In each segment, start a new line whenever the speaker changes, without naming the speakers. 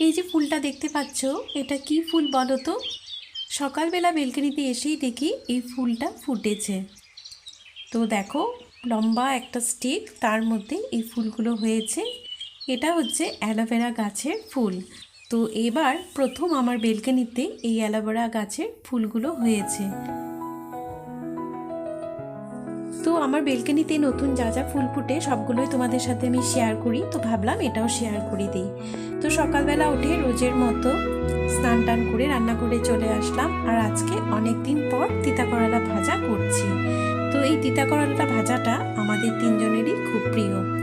এই যে ফুলটা দেখতে পাচ্ছ, এটা কি ফুল বলো তো? সকালবেলা বেলকনিতে এসেই দেখি এই ফুলটা ফুটেছে। তো দেখো, লম্বা একটা স্টিক, তার মধ্যে এই ফুলগুলো হয়েছে। এটা হচ্ছে অ্যালোভেরা গাছের ফুল। তো এবার প্রথম আমার বেলকনিতে এই অ্যালোভেরা গাছের ফুলগুলো হয়েছে। আমার বেলকানিতে নতুন যা যা ফুল ফুটে সবগুলোই তোমাদের সাথে আমি শেয়ার করি। তো ভাবলাম এটাও শেয়ার করে দিই। তো সকালবেলা উঠে রোজের মতো স্নান টান করে রান্না করে চলে আসলাম। আর আজকে অনেক দিন পর তিতা করলা ভাজা করছি। তো এই তিতা করলা ভাজাটা আমাদের তিনজনেরই খুব প্রিয়।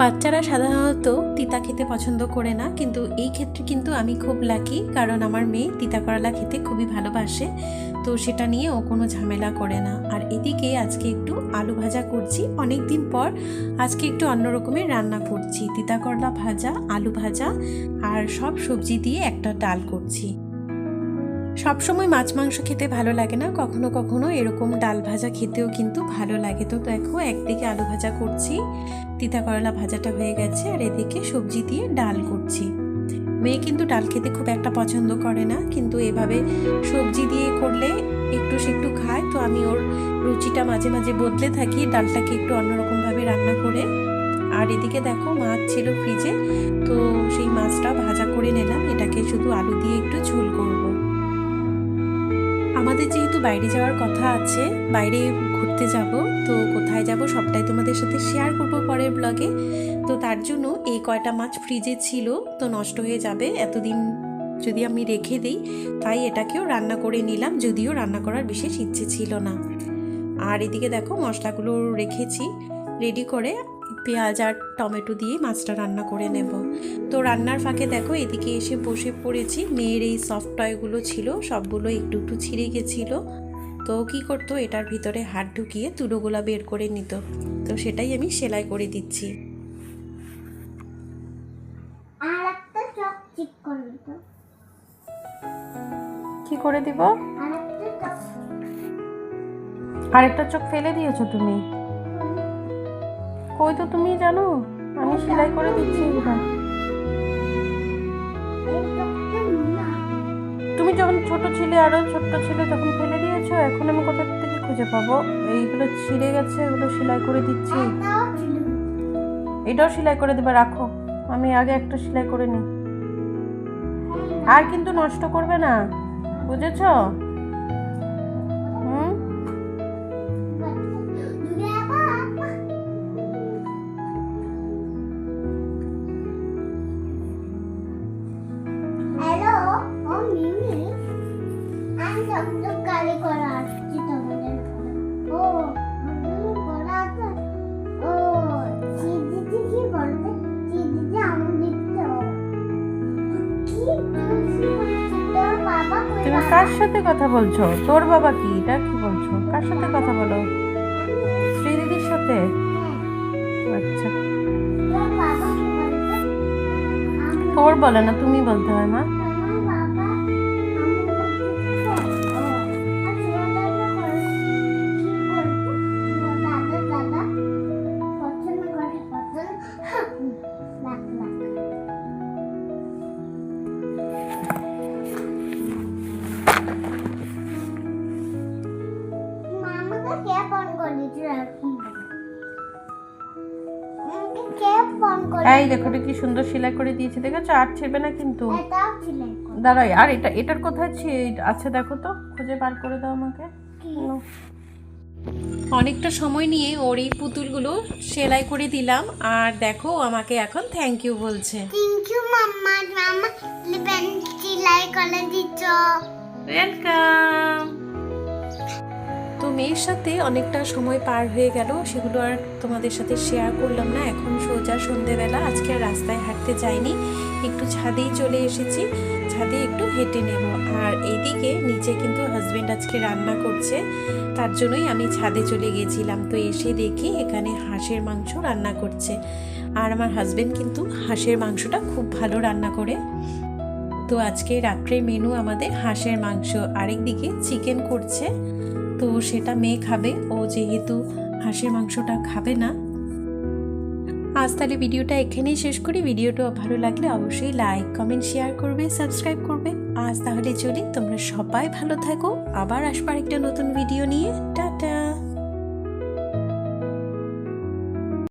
বাচ্চারা সাধারণত তিতা খেতে পছন্দ করে না, কিন্তু এই ক্ষেত্রে কিন্তু আমি খুব লাকি কারণ আমার মেয়ে তিতা করলা খেতে খুবই ভালোবাসে। তো সেটা নিয়ে ও কোনো ঝামেলা করে না। আর এদিকে আজকে একটু আলু ভাজা করছি। অনেক দিন পর আজকে একটু অন্য রকমের রান্না করছি। তিতা করলা ভাজা, আলু ভাজা আর সব সবজি দিয়ে একটা ডাল করছি। সবসময় মাছ মাংস খেতে ভালো লাগে না, কখনো কখনো এরকম ডাল ভাজা খেতেও কিন্তু ভালো লাগে। তো দেখো, একদিকে আলু ভাজা করছি, তিতা করলা ভাজাটা হয়ে গেছে, আর এদিকে সবজি দিয়ে ডাল করছি। মেয়ে কিন্তু ডাল খেতে খুব একটা পছন্দ করে না, কিন্তু এভাবে সবজি দিয়ে করলে একটু সে একটু খায়। তো আমি ওর রুচিটা মাঝে মাঝে বদলে থাকি, ডালটাকে একটু অন্যরকমভাবে রান্না করে। আর এদিকে দেখো, মাছ ছিল ফ্রিজে, তো সেই মাছটা ভাজা করে নিলাম। এটাকে শুধু আলু দিয়ে একটু ঝোল করব। আমাদের যেহেতু বাইরে যাওয়ার কথা আছে, বাইরে ঘুরতে যাব, তো কোথায় যাব সবটাই তোমাদের সাথে শেয়ার করব পরের ব্লগে তো তার জন্য এই কয়টা মাছ ফ্রিজে ছিল, তো নষ্ট হয়ে যাবে এতদিন যদি আমি রেখে দিই, তাই এটাকেও রান্না করে নিলাম, যদিও রান্না করার বিশেষ ইচ্ছে ছিল না। আর এদিকে দেখো মশলাগুলো রেখেছি রেডি করে পেঁয়াজ আর টমেটো দিয়ে মাছটা রান্না করে নেব। তো রান্নার ফাঁকে দেখো এদিকে এসে বসে পড়েছি। মেয়ের এই সফট টয়গুলো ছিল সবগুলো একটু একটু ছিঁড়ে গেছিল। তো কি করতো এটার ভিতরে হাত ঢুকিয়ে তুলোগুলা বের করে নিত। তো সেটাই আমি সেলাই করে দিচ্ছি। কি করে দিব?
আর একটা চক
আরেকটা চোখ ফেলে দিয়েছ তুমি? কই তো তুমি জানো আমি সেলাই করে দিচ্ছি। এগুলো তুমি যখন ছোট ছিলে আরও ছোট্ট ছিলে তখন ফেলে দিয়েছ এখন আমি কোথা থেকে খুঁজে পাবো? এইগুলো ছিঁড়ে গেছে এগুলো সেলাই করে দিচ্ছি।
এটাও
এটাও সেলাই করে দেবে রাখো। আমি আগে একটা সেলাই করে নিই। আর কিন্তু নষ্ট করবে না বুঝেছ?
কালি করা আসছি তোমাদের ও করা ও চিদিতে কি বলবে? চিদিতে আমি দিতে কি তোর বাবা কই
তুমি কার সাথে কথা বলছো? তোর বাবা কি? এটা কি বলছো? কার সাথে কথা বলো? শ্রীদিদির সাথে? আচ্ছা।
বলবে? আমি
তোর বলে না তুমি বলতে হয় মা। এই দেখো এটা কি সুন্দর সেলাই করে দিয়েছে দেখেছ? আর ছেড়বে না কিন্তু। দাঁড়াই আর এটা এটার কোথায় আছে দেখো তো খুঁজে বার করে দাও আমাকে। অনেকটা সময় নিয়ে ওর এই পুতুলগুলো সেলাই করে দিলাম আর দেখো আমাকে এখন থ্যাংক ইউ বলছে।
থ্যাংক ইউ মাম্মা মাম্মা সেলাই করে দিচ্ছ।
ওয়েলকাম মেয়ের সাথে অনেকটা সময় পার হয়ে গেল, সেগুলো আর তোমাদের সাথে শেয়ার করলাম না। এখন সোজা সন্ধেবেলা, আজকে আর রাস্তায় হাঁটতে যাইনি, একটু ছাদেই চলে এসেছি, ছাদে একটু হেঁটে নেব। আর এইদিকে নিচে কিন্তু হাজবেন্ড আজকে রান্না করছে, তার জন্যই আমি ছাদে চলে গেছিলাম। তো এসে দেখি এখানে হাঁসের মাংস রান্না করছে। আর আমার হাজবেন্ড কিন্তু হাঁসের মাংসটা খুব ভালো রান্না করে। তো আজকে রাত্রের মেনু আমাদের হাঁসের মাংস, আরেকদিকে চিকেন করছে। তো সেটা মেয়ে খাবে। ও যেহেতু হাঁসের মাংসটা খাবে না। আজ তাহলে ভিডিওটা এখানেই শেষ করি। ভিডিওটা ভালো লাগলে অবশ্যই লাইক কমেন্ট শেয়ার করবে সাবস্ক্রাইব করবে। আজ তাহলে চলি, তোমরা সবাই ভালো থাকো। আবার আসবার একটা নতুন ভিডিও নিয়ে। টা